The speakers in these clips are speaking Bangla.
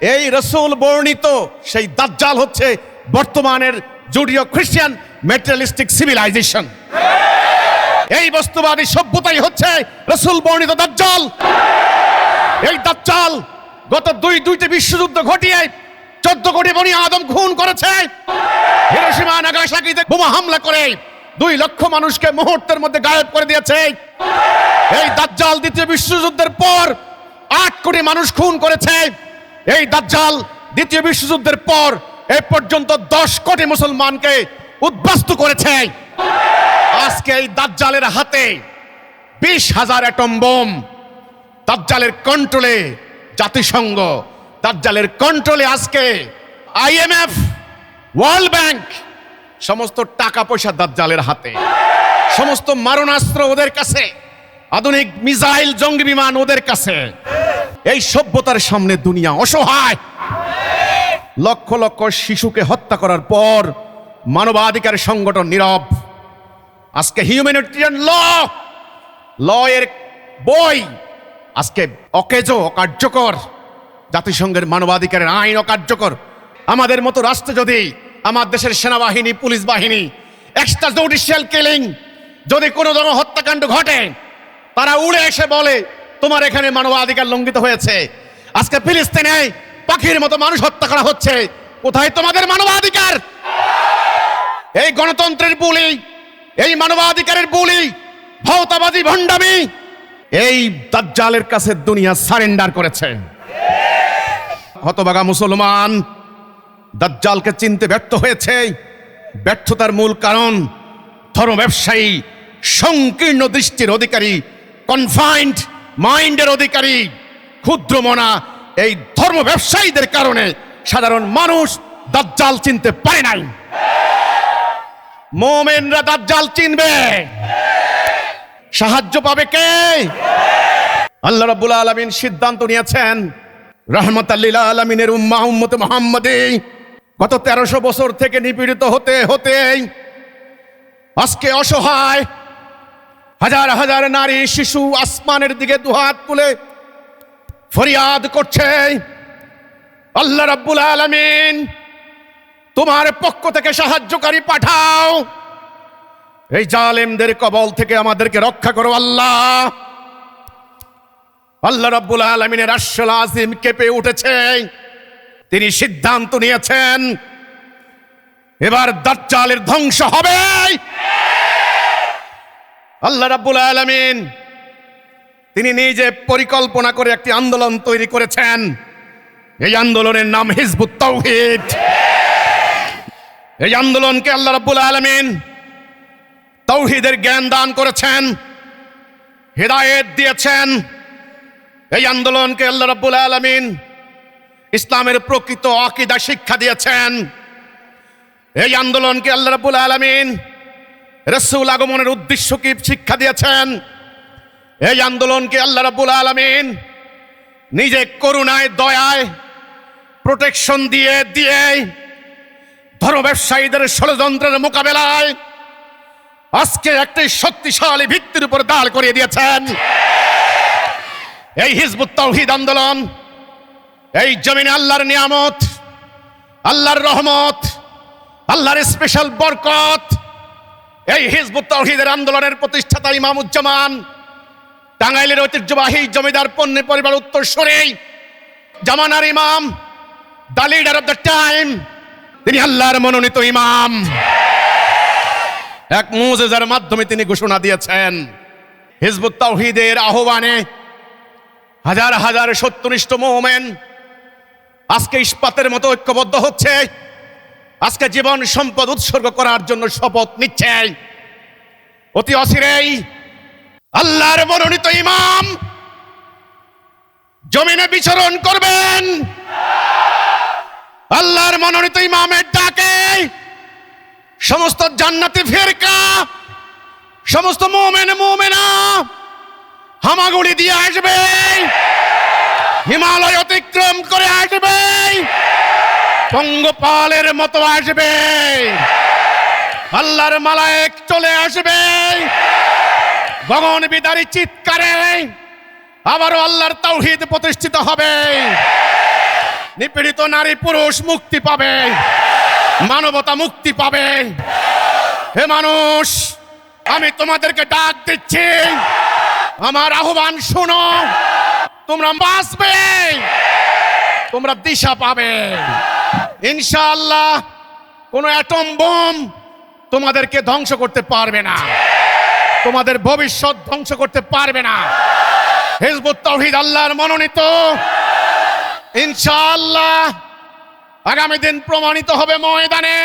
এই রসুল বর্ণিত সেই দাজ্জাল হচ্ছে বর্তমানের জুডিও খ্রিস্টিয়ান মেটেরিয়ালিস্টিক সিভিলাইজেশন। এই বস্তুবাদী সভ্যতাই হচ্ছে রসুল বর্ণিত দাজ্জাল। এই দাজ্জাল গত দুই দুইটি বিশ্বযুদ্ধ ঘটিয়ে চোদ্দ কোটি বনি আদম খুন করেছে। হিরোশিমা, নাগাসাকিতে বোমা হামলা করে দুই লক্ষ মানুষকে মুহূর্তের মধ্যে গায়েব করে দিয়েছে। এই দাজ্জাল দ্বিতীয় বিশ্বযুদ্ধের পর আট কোটি মানুষ খুন করেছে। এই দাজ্জাল, দ্বিতীয় বিশ্বযুদ্ধের পর এ পর্যন্ত দশ কোটি মুসলমানকে উদ্বাস্তু করেছে। আজকে এই দাজ্জালের হাতে বিশ হাজার অ্যাটম বোম। দাজ্জালের কন্ট্রোলে জাতিসংঘ। দাজ্জালের কন্ট্রোলে আজকে আইএমএফ ওয়ার্ল্ড ব্যাংক, সমস্ত টাকা পয়সা দাজ্জালের হাতে। সমস্ত মারণাস্ত্র ওদের কাছে। আধুনিক মিসাইল জঙ্গি বিমান ওদের কাছে। এই সভ্যতার সামনে দুনিয়া অসহায়। লক্ষ লক্ষ শিশুকে হত্যা করার পর মানবাধিকার সংগঠন নীরব। আজকে হিউম্যানিটেরিয়ান ল ল এর বই, আজকে অকেজ অকার্যকর। জাতিসংঘের মানবাধিকারের আইন অকার্যকর। আমাদের মতো রাষ্ট্র যদি আমার দেশের সেনাবাহিনী, পুলিশ বাহিনী এক্সট্রা জুডিশিয়াল কিলিং যদি কোনো ধরনের হত্যাকাণ্ড ঘটে, তারা উড়ে এসে বলে তোমার এখানে মানবাধিকার লঙ্ঘিত হয়েছে। আজকে ফিলিস্তিনে পাখির মতো মানুষ হত্যা করা হচ্ছে। কোথায় তোমাদের মানবাধিকার? এই গণতন্ত্রের বুলি, এই মানবাধিকারের বুলি ভৌতাবাদী ভণ্ডামি, এই দাজ্জালের কাছে দুনিয়া সারেন্ডার করেছে। হতবাগা মুসলমান, দাজ্জালকে চিনতে ব্যর্থ হয়েছে। ব্যর্থতার মূল কারণ ধর্ম ব্যবসায়ী সংকীর্ণ দৃষ্টির অধিকারী কনফাইন্ড মাইন্ডের অধিকারী, ক্ষুদ্র মনা, এই ধর্ম ব্যবসায়ীদের কারণে সাধারণ মানুষ দাজ্জাল চিনতে পারে নাই। মোমেনরা দাজ্জাল চিনবে। সাহায্য পাবে কে? আল্লাহ রাব্বুল আলামিন সিদ্ধান্ত নিয়েছেন রহমত আল্লিল আলমিনের উম্মা, উম্মতে গত তেরোশো বছর থেকে নিপীড়িত হতে হতে আজকে অসহায় হাজার হাজার নারী শিশু আসমানের দিকে দুহাত তুলে ফরিয়াদ করছে। আল্লাহ রাব্বুল আলামিন তোমার পক্ষ থেকে সাহায্যকারী পাঠাও। এই জালেমদের কবল থেকে আমাদেরকে রক্ষা করো আল্লাহ। আল্লাহ রাব্বুল আলমিনের আশল আজিম কেঁপে উঠেছে। তিনি সিদ্ধান্ত নিয়েছেন, এবার দাজ্জালের ধ্বংস হবে আল্লাহ রাব্বুল আলমিন, তিনি নিজে পরিকল্পনা করে একটি আন্দোলন তৈরি করেছেন। এই আন্দোলনের নাম হিজবুত তৌহিদ এই আন্দোলনকে আল্লাহ রাব্বুল আলমিন তৌহিদের জ্ঞান দান করেছেন, হেদায়েত দিয়েছেন। এই আন্দোলনকে আল্লাহ রাব্বুল আলামিন ইসলামের প্রকৃত আকিদা শিক্ষা দিয়েছেন। এই আন্দোলনকে আল্লাহ রাব্বুল আলামিন রসুল আগমনের উদ্দেশ্য কি? শিক্ষা দিয়েছেন। এই আন্দোলনকে আল্লাহ রাব্বুল আলমিন নিজে করুণায়, দয়ায় প্রোটেকশন দিয়ে দিয়ে ধর্ম ব্যবসায়ীদের ষড়যন্ত্রের মোকাবেলায় আজকে একটি শক্তিশালী ভিত্তির উপর দাঁড় করিয়ে দিয়েছেন। এই হিজবুত তৌহিদ আন্দোলন, এই জমিনে আল্লাহর নিয়ামত, আল্লাহর রহমত, আল্লাহর স্পেশাল বরকত এই হিজবুত তৌহিদের আন্দোলনের প্রতিষ্ঠাতা ইমামুজ্জামান, টাঙ্গাইলের ঐতিহ্যবাহী জমিদার পণ্য পরিবার উত্তর সরেই জামানার ইমাম the leader of the time, তিনি আল্লাহর মনোনীত ইমাম। এক মুজেজার মাধ্যমে তিনি ঘোষণা দিয়েছেন, হিজবুত তাওহীদের আহ্বানে হাজার হাজার সত্যনিষ্ঠ মোমেন আজকে ইস্পাতের মতো ঐক্যবদ্ধ হচ্ছে। আজকে জীবন সম্পদ উৎসর্গ করার জন্য শপথ নিচ্ছে অতি অচিরেই আল্লাহর মনোনীত ইমাম জমিনে বিচরণ করবেন। আল্লাহর মনোনীত ইমামের ডাকে সমস্ত জান্নাতি ফেরকা, সমস্ত মোমেন মোমেনা হামাগুড়ি দিয়ে আসবে। হিমালয় অতিক্রম করে আসবে। পঙ্গপালের মতো আসবে। আল্লাহর মালায়েক চলে আসবে। গগন বিদারী চিৎকারে আবারও আল্লাহর তৌহিদ প্রতিষ্ঠিত হবে। নিপীড়িত নারী পুরুষ মুক্তি পাবে। মানবতা মুক্তি পাবে। হে মানুষ, আমি তোমাদেরকে ডাক দিচ্ছি। আমার আহ্বান শোনো। তোমরা বাঁচবে। তোমরা দিশা পাবে। ইনশাআল্লাহ কোনো অ্যাটম বোম তোমাদেরকে ধ্বংস করতে পারবে না। তোমাদের ভবিষ্যৎ ধ্বংস করতে পারবে না। হিজবুত তৌহিদ আল্লাহর মনোনীত। ইনশাআল্লাহ আগামী দিন প্রমাণিত হবে ময়দানে।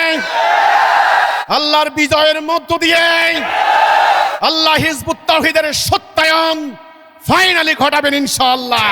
আল্লাহর বিজয়ের মধ্য দিয়ে আল্লাহ হিজবুত তৌহিদের সত্যায়ন ফাইনালি ঘটাবেন ইনশাআল্লাহ।